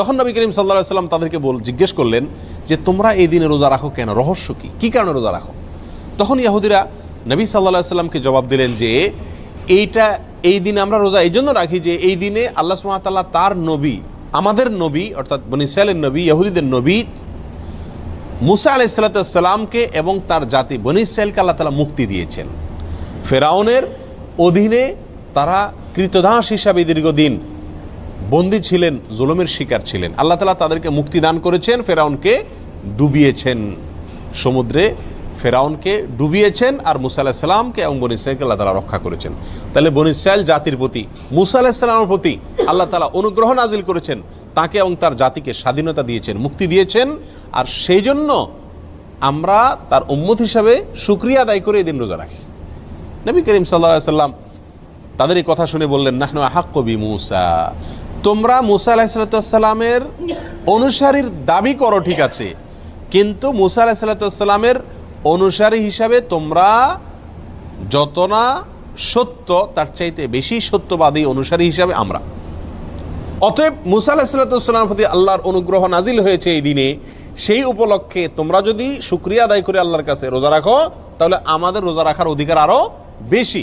তখন নবী করিম সাল্লা সাল্লাম তাদেরকে বল, জিজ্ঞেস করলেন যে, তোমরা এই দিনে রোজা রাখো কেন? রহস্য কী? কী কারণে রোজা রাখো? তখন ইয়াহুদিরা নবী সাল্লাহ সাল্লামকে জবাব দিলেন যে, এইটা, এই দিনে আমরা রোজা এই জন্য রাখি যে, এই দিনে আল্লাহ সুমাতাল্লাহ তার নবী, আমাদের নবী, অর্থাৎ বনিসালের নবী ইহুদিদের নবী, মুসা আলাইসাল্লামকে এবং তার জাতি, বনি ইসরায়েলকে আল্লাহ তালা মুক্তি দিয়েছেন। ফেরাউনের অধীনে তারা কৃতদাস হিসাবে দীর্ঘদিন বন্দী ছিলেন, জুলুমের শিকার ছিলেন। আল্লাহ তালা তাদেরকে মুক্তি দান করেছেন, ফেরাউনকে ডুবিয়েছেন। সমুদ্রে ফেরাউনকে ডুবিয়েছেন আর মুসা আলাহিসাল্লামকে এবং বনি ইসরায়েলকে আল্লাহ তালা রক্ষা করেছেন। তাহলে বনি ইসরায়েল জাতির প্রতি, মুসা আলাহিসাল্লামের প্রতি আল্লাহ তালা অনুগ্রহ নাজিল করেছেন, তাকে এবং তার জাতিকে স্বাধীনতা দিয়েছেন, মুক্তি দিয়েছেন। আর সেই জন্য আমরা তার উম্মত হিসাবে সুক্রিয়া আদায় করে এই দিন রোজা রাখি। নবী করিম সাল্লাহ সাল্লাম তাদের এই কথা শুনে বললেন, নাহনু হাক্কবি মুসা। তোমরা মুসা আলাহিসাল্লামের অনুসারীর দাবি করো, ঠিক আছে। কিন্তু মুসা আলাহিসাল্লামের অনুসারী হিসাবে তোমরা যত না সত্য, তার চাইতে বেশি সত্যবাদী অনুসারী হিসাবে আমরা। অতএব মুসা আলাহিসাল্লামের প্রতি আল্লাহর অনুগ্রহ নাজিল হয়েছে এই দিনে। সেই উপলক্ষে তোমরা যদি শুক্রিয়া আদায় করে আল্লাহর কাছে রোজা রাখো, তাহলে আমাদের রোজা রাখার অধিকার আরও বেশি।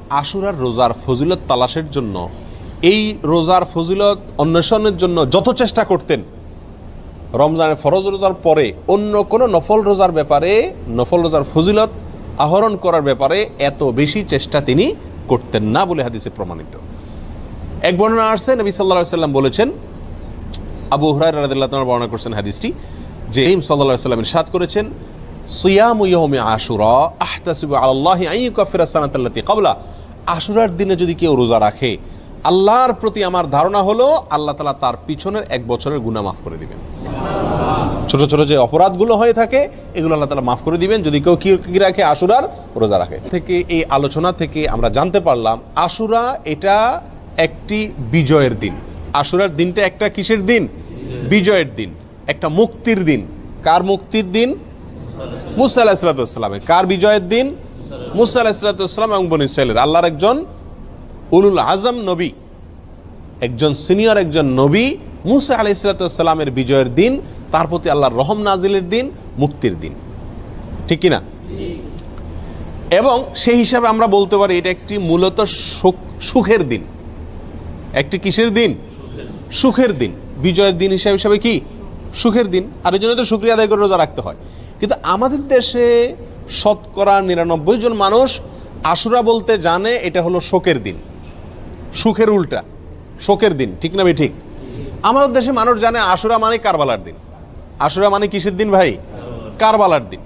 আশুরার রোজার ফজিলত তালাশের জন্য, এই রোজার ফজিলত অন্বেষণের জন্য যত চেষ্টা করতেন, রমজানের ফরজ রোজার পরে অন্য কোনো নফল রোজার ব্যাপারে, নফল রোজার ফজিলত আহরণ করার ব্যাপারে এত বেশি চেষ্টা তিনি করতেন না বলে হাদিসে প্রমাণিত। এক বর্ণনা আসছে, নবী সাল্লাহ সাল্লাম বলেছেন, আবু হুরাই তাআলা বর্ণনা করছেন হাদিসটি, যে ইম সাল্লাল্লাহু সাল্লাম ইরশাদ করেছেন, সিয়ামু ইয়াউমি আশুরা আহতাসিবু আলাল্লাহি আন ইউকাফিরা সানাতাল্লাতি ক্বাবলা। আশুরার দিনে যদি কেউ রোজা রাখে, আল্লাহর প্রতি আমার ধারণা হলো আল্লাহ তাআলা তার পিছনের এক বছরের গুনাহ মাফ করে দিবেন। ছোট ছোট যে অপরাধগুলো হয়ে থাকে, এগুলো আল্লাহ তালা মাফ করে দিবেন। যদি কেউ কি রাখে আশুরার, রোজা রাখে। থেকে এই আলোচনা থেকে আমরা জানতে পারলাম, আশুরা এটা একটি বিজয়ের দিন। আশুরার দিনটা একটা কিসের দিন? বিজয়ের দিন। একটা মুক্তির দিন। কার মুক্তির দিন? মুসা আলাহিসাল্লামের কার বিজয়ের দিন? মুসা আলাহিসাল্লাম এবং বন ইসরায়েলের আল্লাহর একজন উলুল আজম নবী, একজন সিনিয়র একজন নবী মুসা আলি ইসলাতামের বিজয়ের দিন, তার প্রতি আল্লাহর রহম নাজিলের দিন, মুক্তির দিন। ঠিক কিনা? এবং সেই হিসাবে আমরা বলতে পারি এটা একটি মূলত সুখ- সুখের দিন। একটি কিসের দিন? সুখের দিন। বিজয়ের দিন হিসাবে হিসাবে কি? সুখের দিন। আর এই জন্য তো শুক্রিয়া আদায় করে রোজা রাখতে হয়। কিন্তু আমাদের দেশে শতকরা নিরানব্বই জন মানুষ আশুরা বলতে জানে এটা হলো শোকের দিন। সুখের উল্টা, শোকের দিন, ঠিক না ভাই, ঠিক? আমাদের দেশে মানুষ জানে আশুরা মানে কারবালার দিন। আশুরা মানে কিসের দিন ভাই? কারবালার দিন।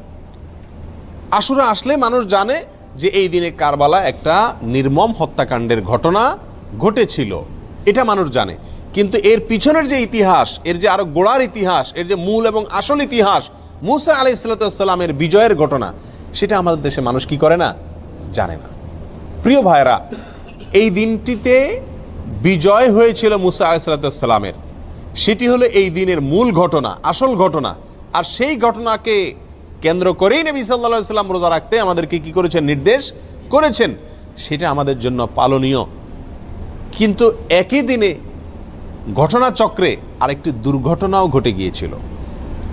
আশুরা আসলে মানুষ জানে যে এই দিনে কারবালা একটা নির্মম হত্যাকাণ্ডের ঘটনা ঘটেছিল। এটা মানুষ জানে। কিন্তু এর পিছনের যে ইতিহাস, এর যে আরও গোড়ার ইতিহাস, এর যে মূল এবং আসল ইতিহাস, মুসা আলি বিজয়ের ঘটনা সেটা আমাদের দেশে মানুষ কি করে না? জানে না। প্রিয় ভাইরা এই দিনটিতে বিজয় হয়েছিল মুসা আলাইসাল্লামের সেটি হলো এই দিনের মূল ঘটনা, আসল ঘটনা। আর সেই ঘটনাকে কেন্দ্র করেই নবী সাল্লা সাল্লাম রোজা রাখতে আমাদেরকে কি করেছেন? নির্দেশ করেছেন। সেটা আমাদের জন্য পালনীয়। কিন্তু একই দিনে ঘটনাচক্রে আরেকটি দুর্ঘটনাও ঘটে গিয়েছিল।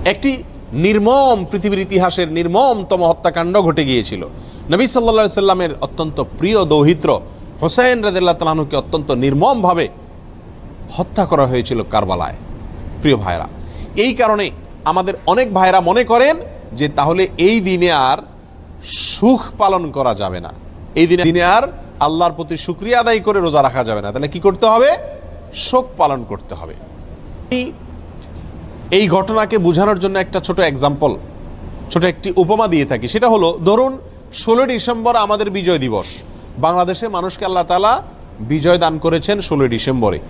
একটি নির্মম পৃথিবীর ইতিহাসের নির্মমতম হত্যাকাণ্ড ঘটে গিয়েছিল। নবী সাল্লা সাল্লামের অত্যন্ত প্রিয় দৌহিত্র হোসাইন রাদিল্লাহ তালাহুকে অত্যন্ত নির্মমভাবে হত্যা করা হয়েছিল কারবালায়। প্রিয় ভাইরা এই কারণে আমাদের অনেক ভাইরা মনে করেন যে তাহলে এই দিনে আর সুখ পালন করা যাবে না। এই দিনে দিনে আর আল্লাহর প্রতি শুক্রিয়া আদায় করে রোজা রাখা যাবে না। তাহলে কি করতে হবে? শোক পালন করতে হবে। এই- ঘটনাকে বোঝানোর জন্য একটা ছোট এক্সাম্পল ছোট একটি উপমা দিয়ে থাকি। সেটা হলো, ধরুন, ষোলোই ডিসেম্বর আমাদের বিজয় দিবস। বাংলাদেশে মানুষকে আল্লাহ তালা বিজয় দান করেছেন ষোলোই ডিসেম্বরে।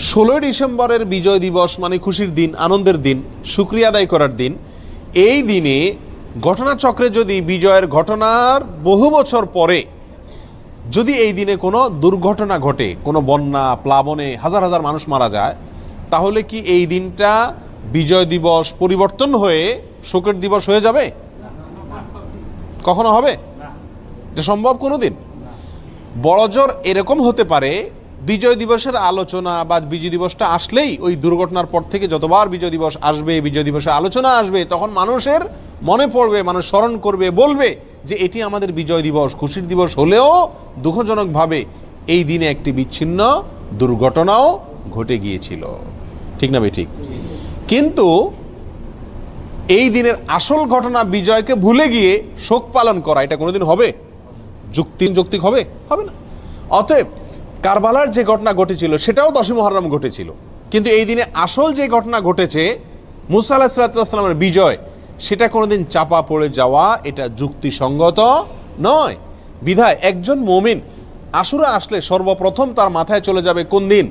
ষোলোই ডিসেম্বরের বিজয় দিবস মানে খুশির দিন, আনন্দের দিন, শুক্রিয়া আদায় করার দিন। এই দিনে ঘটনাচক্রে যদি বিজয়ের ঘটনার বহু বছর পরে যদি এই দিনে কোনো দুর্ঘটনা ঘটে, কোনো বন্যা, প্লাবনে হাজার হাজার মানুষ মারা যায়, তাহলে কি এই দিনটা বিজয় দিবস পরিবর্তন হয়ে শোকের দিবস হয়ে যাবে? কখনো হবে? এটা সম্ভব কোনো দিন বড়জোর এরকম হতে পারে, বিজয় দিবসের আলোচনা বা বিজয় দিবসটা আসলেই ওই দুর্ঘটনার পর থেকে যতবার বিজয় দিবস আসবে, বিজয় দিবসে আলোচনা আসবে, তখন মানুষের মনে পড়বে, মানুষ স্মরণ করবে, বলবে যে এটি আমাদের বিজয় দিবস। খুশির দিবস হলেও দুঃখজনকভাবে এই দিনে একটি বিচ্ছিন্ন দুর্ঘটনাও ঘটে গিয়েছিল। ঠিক না ভাই? ঠিক। কিন্তু এই দিনের আসল ঘটনা বিজয়কে ভুলে গিয়ে শোক পালন করা, এটা কোনোদিন হবে? যুক্তি, যৌক্তিক হবে? হবে না। অতএব কারবালার যে ঘটনা ঘটেছিল, সেটাও দশই মহরম ঘটেছিল। কিন্তু এই দিনে আসল যে ঘটনা ঘটেছে, মুসা সাল্লামের বিজয়, সেটা কোনোদিন চাপা পড়ে যাওয়া, এটা যুক্তিসঙ্গত নয়। বিধায় একজন মমিন, আশুরা আসলে সর্বপ্রথম তার মাথায় চলে যাবে কোন দিন?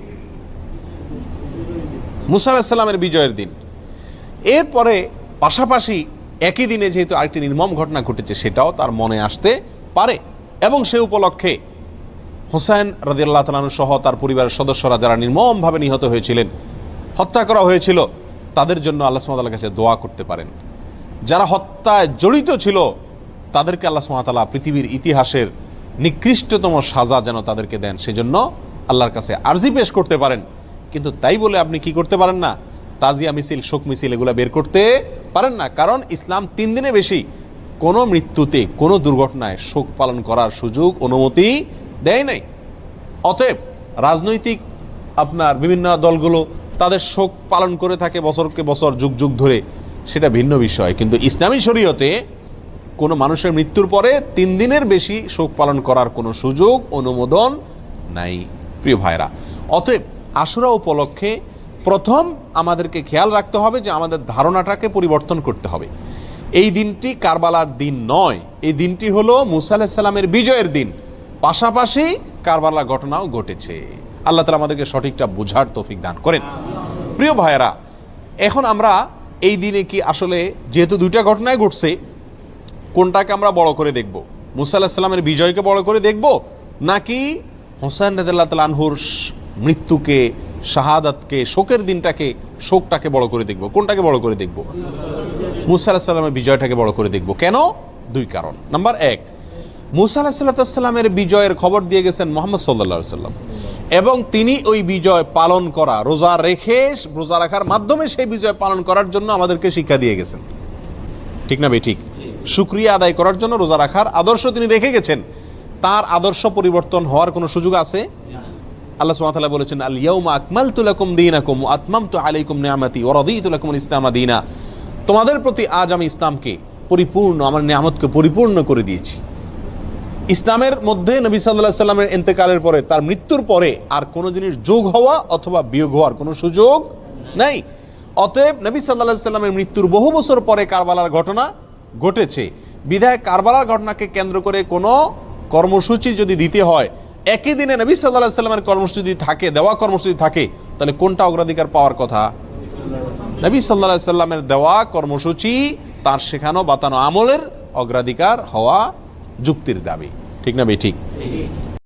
মুসা বিজয়ের দিন। এরপরে পাশাপাশি একই দিনে যেহেতু আরেকটি নির্মম ঘটনা ঘটেছে, সেটাও তার মনে আসতে পারে। এবং সে উপলক্ষে হোসেন রাজিয়াল্লাহ তালানু সহ তার পরিবারের সদস্যরা যারা নির্মমভাবে নিহত হয়েছিলেন, হত্যা করা হয়েছিল, তাদের জন্য আল্লাহ সুমাতার কাছে দোয়া করতে পারেন। যারা হত্যায় জড়িত ছিল, তাদেরকে আল্লাহ সুমাতালা পৃথিবীর ইতিহাসের নিকৃষ্টতম সাজা যেন তাদেরকে দেন, সেজন্য আল্লাহর কাছে আর্জি পেশ করতে পারেন। কিন্তু তাই বলে আপনি কি করতে পারেন না? তাজিয়া মিছিল, শোক মিছিল এগুলো বের করতে পারেন না। কারণ ইসলাম তিন দিনে বেশি। কোনো মৃত্যুতে, কোনো দুর্ঘটনায় শোক পালন করার সুযোগ, অনুমতি দেয় নাই। অতএব রাজনৈতিক আপনার বিভিন্ন দলগুলো তাদের শোক পালন করে থাকে বছরকে বছর, যুগ যুগ ধরে। সেটা ভিন্ন বিষয়। কিন্তু ইসলামী শরীয়তে কোনো মানুষের মৃত্যুর পরে তিন দিনের বেশি শোক পালন করার কোনো সুযোগ, অনুমোদন নাই। প্রিয় ভাইরা, অতএব আশুরা উপলক্ষে প্রথম আমাদেরকে খেয়াল রাখতে হবে যে আমাদের ধারণাটাকে পরিবর্তন করতে হবে। এই দিনটি কারবালার দিন নয়, এই দিনটি হলো মুসা আলাহিসাল্লামের বিজয়ের দিন। পাশাপাশি কারবালা ঘটনাও ঘটেছে। আল্লাহ তালা আমাদেরকে সঠিকটা বোঝার তৌফিক দান করেন। প্রিয় ভাইয়েরা, এখন আমরা এই দিনে কি আসলে যেহেতু দুইটা ঘটনায় ঘটছে, কোনটাকে আমরা বড় করে দেখব? মুসা আল্লাহ সাল্লামের বিজয়কে বড় করে দেখব, নাকি হোসেন রাদিল্লাহ তালানহুর মৃত্যুকে, শাহাদাতকে, শোকের দিনটাকে, শোকটাকে বড় করে দেখব। কোনটাকে বড় করে দেখব? মুসা আল্লাহ সাল্লামের বিজয়টাকে বড় করে দেখব। কেন? দুই কারণ। নাম্বার এক, মুসা আল্লাহ সাল্লামের বিজয়ের খবর দিয়ে গেছেন মোহাম্মদ সাল্লা সাল্লাম। এবং তিনি ওই বিজয় পালন করা, রোজা রেখে, রোজা রাখার মাধ্যমে সেই বিজয় পালন করার জন্য আমাদেরকে শিক্ষা দিয়ে গেছেন। ঠিক না ভাই? ঠিক? শুক্রিয়া আদায় করার জন্য রোজা রাখার আদর্শ তিনি রেখে গেছেন। তার আদর্শ পরিবর্তন হওয়ার কোনো সুযোগ আছে? আল্লাহ তাআলা বলেছেন আল ইয়াউমা আকমালতু লাকুম দীনাকুম ওয়া আতমামতু আলাইকুম নিআমাতি ওয়া রাদিতু লাকুমুল ইসলামা দীনা। তোমাদের প্রতি আজ আমি ইসলামকে পরিপূর্ণ, আমার নিয়ামতকে পরিপূর্ণ করে দিয়েছি। ইসলামের মধ্যে নবী সাল্লাহ সাল্লামের এন্তেকালের পরে, তার মৃত্যুর পরে আর কোনো জিনিস যোগ হওয়া অথবা বিয়োগ হওয়ার কোনো সুযোগ নাই। অতএব নবী সাল্লাহ সাল্লামের মৃত্যুর বহু বছর পরে কারবালার ঘটনা ঘটেছে। বিধায় কারবালার ঘটনাকে কেন্দ্র করে কোনো কর্মসূচি যদি দিতে হয় একই দিনে নবী সাল্লাহ সাল্লামের কর্মসূচি যদি থাকে, দেওয়া কর্মসূচি থাকে, তাহলে কোনটা অগ্রাধিকার পাওয়ার কথা? নবী সাল্লাহ সাল্লামের দেওয়া কর্মসূচি, তার শেখানো, বাতানো আমলের অগ্রাধিকার হওয়া যুক্তির দাবি। ঠিক না বে ঠিক।